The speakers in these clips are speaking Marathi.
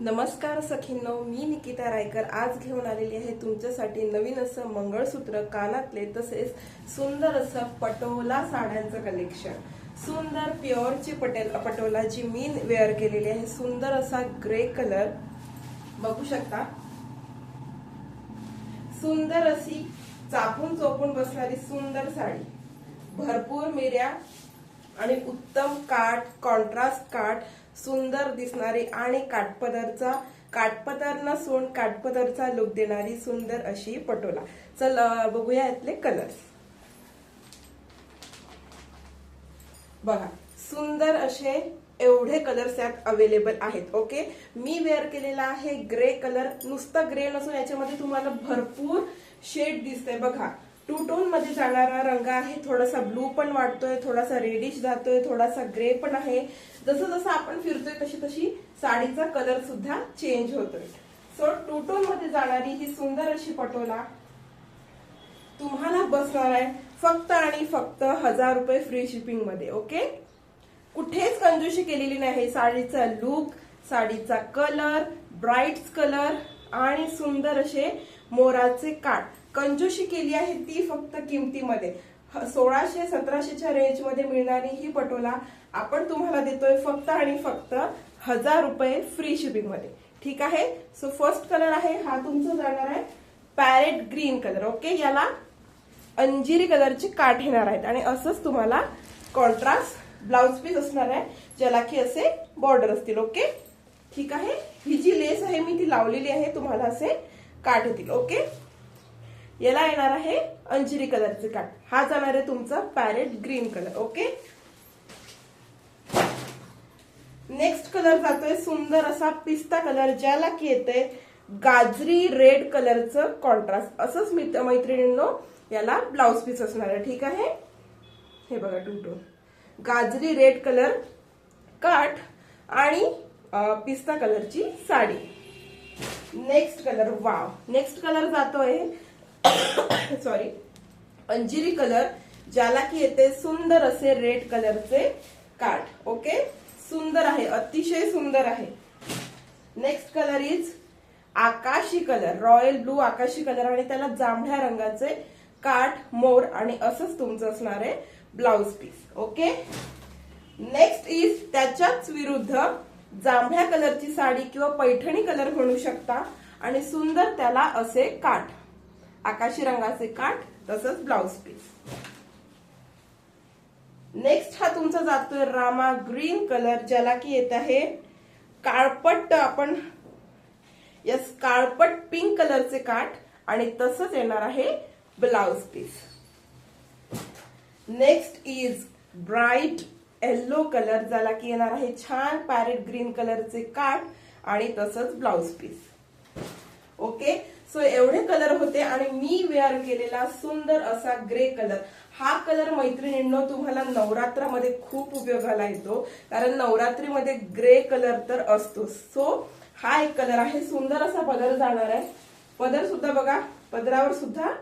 नमस्कार सखींनो मी निकिता रायकर आज घेऊन आलेली आहे तुमच्यासाठी नवीन असं मंगळसूत्र कानातले तसेच सुंदर असं पटोला साड्यांचं कलेक्शन सुंदर प्युअरची पटेल पटोला जी मी वेअर केलेली आहे. सुंदर असा ग्रे कलर बघू शकता? सुंदर अशी चापून चोपून बसणारी सुंदर साडी. भरपूर मिऱ्या आणि उत्तम काठ कॉन्ट्रास्ट काठ सुंदर दिसणारी आणि काठपदरचा काठपदर नसून काठपदरचा लुक देणारी सुंदर अशी पटोला. चल बघूया यातले कलर्स बघा सुंदर असे एवढे कलर्स यात अवेलेबल आहेत ओके मी वेअर केलेला आहे ग्रे कलर नुसता ग्रे नसून याच्यामध्ये तुम्हाला भरपूर शेड दिसतंय. बघा टू टोनमध्ये जाणारा रंग आहे. थोडासा ब्लू पण वाटतोय थोडासा रेडिश जातोय थोडासा ग्रे पण आहे. जसं जसं आपण फिरतोय तशी तशी साडीचा कलर सुद्धा चेंज होतोय. सो टू टोनमध्ये जाणारी ही सुंदर अशी पटोला तुम्हाला बसणार आहे. फक्त आणि फक्त हजार रुपये फ्री शिपिंगमध्ये ओके कुठेच कंजूशी केलेली नाही. साडीचा लुक साडीचा कलर ब्राईट कलर आणि सुंदर असे मोराचे काठ कंजूशी केली आहे ती फक्त किमतीमध्ये. ह- सोळाशे सतराशेच्या रेंजमध्ये मिळणारी ही पटोला आपण तुम्हाला देतोय फक्त आणि फक्त हजार रुपये फ्री शिपिंगमध्ये. ठीक आहे? सो फर्स्ट कलर आहे हा तुमचा जाणार आहे पॅरेट ग्रीन कलर ओके याला अंजिरी कलरची काठ येणार आहेत. आणि असंच तुम्हाला कॉन्ट्रास्ट ब्लाउज पीस असणार आहे ज्याला की असे बॉर्डर असतील ओके ठीक आहे? ही जी लेस आहे मी ती लावलेली आहे तुम्हाला असे काठ येतील ओके याला येणार आहे अंजिरी कलरचे काठ हा जाणार आहे तुमचा parrot green colour okay? Next colour जातोय सुंदर असा पिस्ता कलर ज्याला की येते गाजरी रेड कलरचं कॉन्ट्रास्ट असंच मित्र मैत्रिणींनो याला ब्लाउज पीस असणार आहे ठीक आहे? हे बघा टू गाजरी रेड कलर काठ आणि पिस्ता कलरची sari. Next colour wow next colour जातोय सॉरी अंजिरी कलर ज्याला की येते सुंदर असे रेड कलरचे काठ ओके सुंदर आहे अतिशय सुंदर आहे. नेक्स्ट कलर इज आकाशी कलर रॉयल ब्लू आकाशी कलर आणि त्याला जांभळ्या रंगाचे काठ मोर आणि असंच तुमचं असणार आहे blouse piece okay next is त्याच्याच विरुद्ध जांभळ्या कलरची साडी किंवा पैठणी कलर म्हणू शकता आणि सुंदर त्याला असे काठ आकाशी रंगाचे काठ तसंच ब्लाउज पीस नेक्स्ट हा तुमचा जातोय रामा ग्रीन कलर ज्याला की येत आहे काळपट आपण यस काळपट पिंक कलरचे काठ आणि तसंच येणार आहे blouse piece next is bright yellow colour ज्याला की येणार आहे छान पॅरेट ग्रीन कलरचे काठ आणि तसंच ब्लाउज पीस ओके? सो एवढे कलर होते आणि मी वेअर केलेला सुंदर असा ग्रे कलर हा कलर मैत्रिणींनो तुम्हाला नवरात्रामध्ये खूप उपयोगाला येतो. कारण नवरात्रीमध्ये ग्रे कलर तर असतो सो हा एक कलर आहे. सुंदर असा पदर जाणार आहे. पदर सुद्धा बघा. पदरावर सुद्धा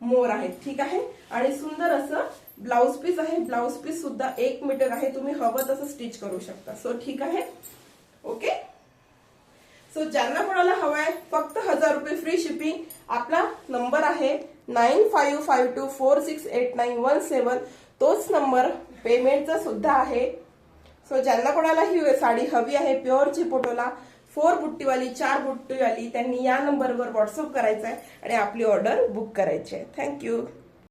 मोर आहेत. ठीक आहे? आणि सुंदर असं ब्लाउज पीस आहे. ब्लाउज पीस सुद्धा एक मीटर आहे. तुम्ही हवं तसं स्टिच करू शकता. सो ठीक आहे? ओके? सो ज्यांना कोणाला हवाय फक्त हजार रुपये फ्री शिपिंग आपला नंबर आहे nine five five two four six eight nine one seven तोच नंबर पेमेंटचा सुद्धा आहे. सो ज्यांना कोणाला ही साडी हवी आहे प्युअर पोटोला फोर बुट्टीवाली चार बुट्टीवाली त्यांनी या नंबरवर व्हॉट्सअप करायचं आहे आणि आपली ऑर्डर बुक करायची आहे. थँक्यू